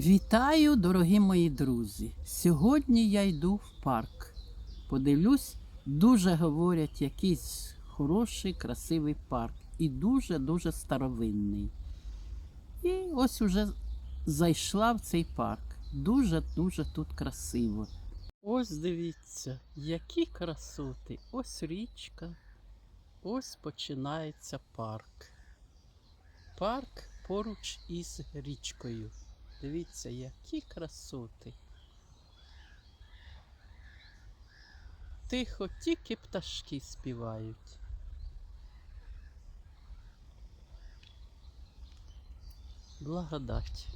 Вітаю, дорогі мої друзі! Сьогодні я йду в парк. Подивлюсь, дуже говорять, якийсь хороший, красивий парк. І дуже-дуже старовинний. І ось уже зайшла в цей парк. Дуже-дуже тут красиво. Ось дивіться, які красоти. Ось річка. Ось починається парк. Парк поруч із річкою. Дивіться, які красоти. Тихо, тільки пташки співають. Благодать.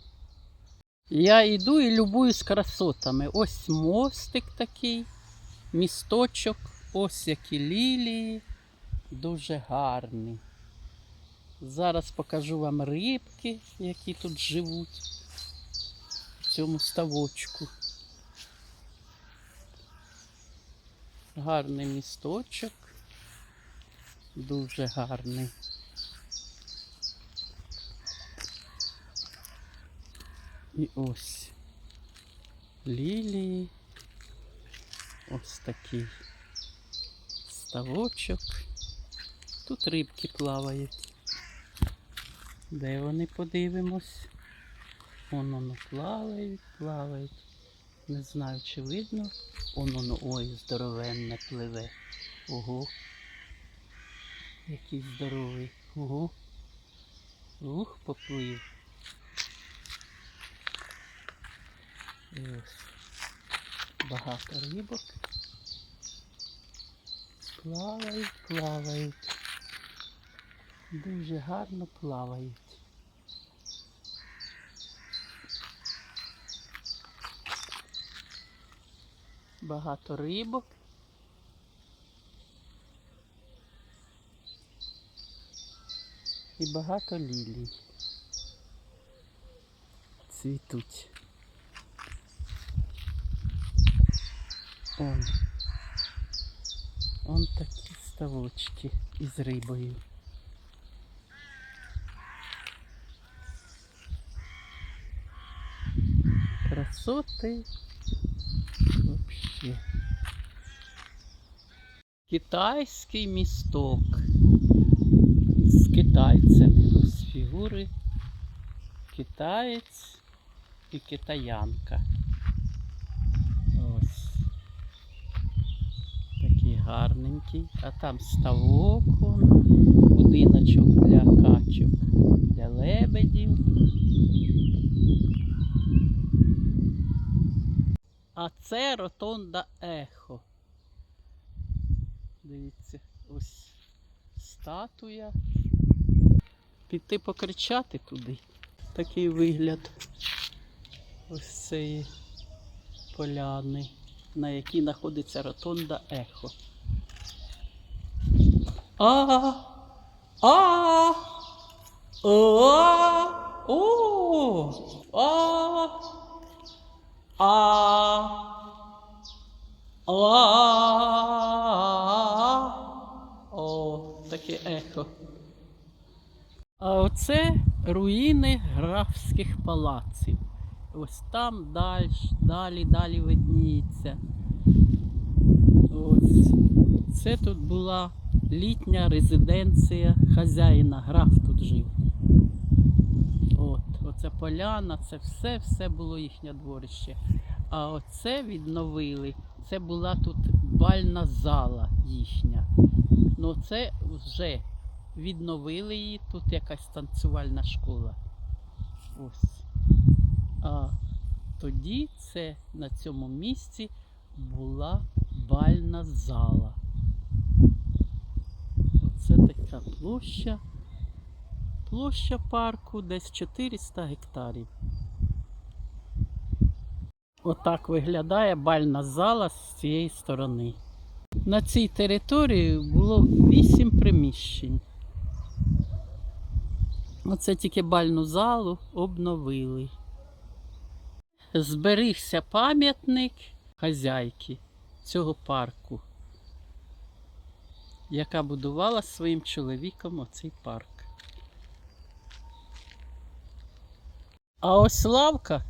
Я йду і любуюсь красотами. Ось мостик такий, місточок, ось які лілії. Дуже гарні. Зараз покажу вам рибки, які тут живуть цьому ставочку. Гарний місточок. Дуже гарний. І ось лілії. Ось такий ставочок. Тут рибки плавають. Де вони подивимось? Вон воно плавають, плавають. Не знаю, чи видно. Вон воно, ой, здоровенне пливе. Ого. Який здоровий. Ого. Ух, поплив. І ось багато рибок. Плавають, плавають. Дуже гарно плавають. Багато рибок. І багато лілій. Цвітуть. Он. Он такі ставочки із рибою. Красоти вообще. Китайський місток з китайцями. Ось фігури. Китаєць і китаянка. Ось. Такий гарненький. А там ставок, он, це ротонда ехо. Дивіться, ось статуя. Піти покричати туди. Такий вигляд ось цієї поляни, на якій знаходиться ротонда ехо. А, а, о, о, а. А. О, таке ехо. А оце руїни графських палаців. Ось там далі, далі, далі видніється. Ось. Це тут була літня резиденція хазяїна. Граф тут жив. От, оце поляна, це все, все було їхнє дворище. А оце відновили. Це була тут бальна зала їхня. Ну це вже відновили її. Тут якась танцювальна школа. Ось. А тоді це на цьому місці була бальна зала. Оце така площа. Площа парку десь 400 гектарів. Отак виглядає бальна зала з цієї сторони. На цій території було 8 приміщень. Оце тільки бальну залу обновили. Зберігся пам'ятник хазяйки цього парку, яка будувала своїм чоловіком оцей парк. А ось лавка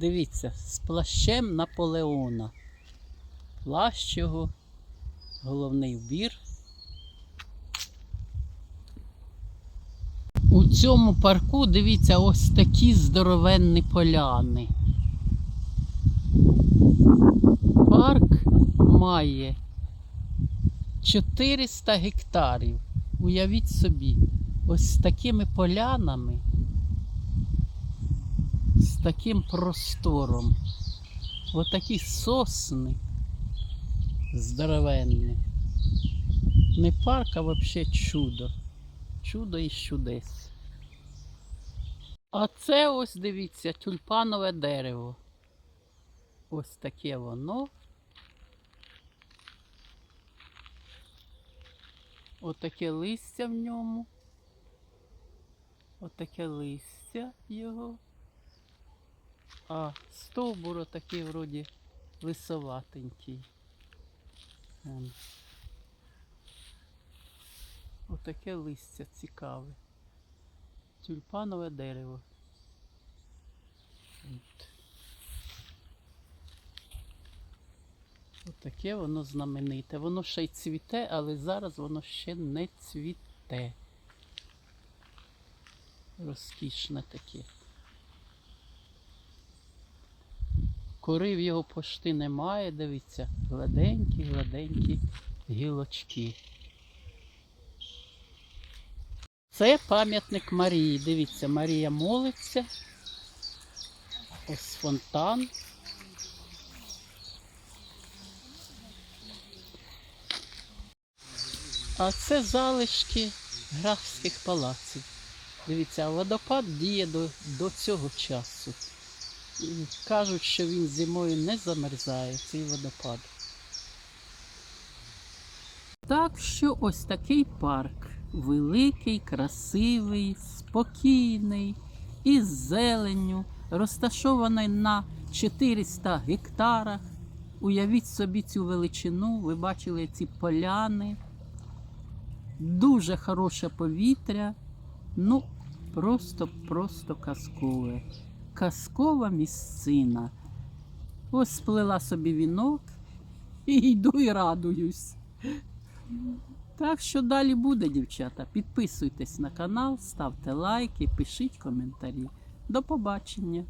Дивіться, з плащем Наполеона. Плащ його, головний вбір. У цьому парку, дивіться, ось такі здоровенні поляни. Парк має 400 гектарів. Уявіть собі, ось такими полянами, з таким простором. Отакі сосни здоровенні. Не парк, а взагалі чудо. Чудо із чудес. А це ось дивіться, тюльпанове дерево. Ось таке воно. Отаке листя в ньому. Отаке листя його. А стовбур отакий вроді лисоватенький. Отаке листя цікаве. Тюльпанове дерево. От. Отаке воно знамените. Воно ще й цвіте, але зараз воно ще не цвіте. Розкішне таке. Кори його пошти немає, дивіться, гладенькі, гладенькі гілочки. Це пам'ятник Марії. Дивіться, Марія молиться. Ось фонтан. А це залишки графських палаців. Дивіться, водопад діє до, до цього часу. Кажуть, що він зимою не замерзає, цей водопад. Так що ось такий парк. Великий, красивий, спокійний, із зеленню, розташований на 400 гектарах. Уявіть собі цю величину, ви бачили ці поляни. Дуже хороше повітря. Ну, просто-просто казкове. Казкова місцина. Ось сплела собі вінок і йду і радуюсь. Так що далі буде, дівчата. Підписуйтесь на канал, ставте лайки, пишіть коментарі. До побачення!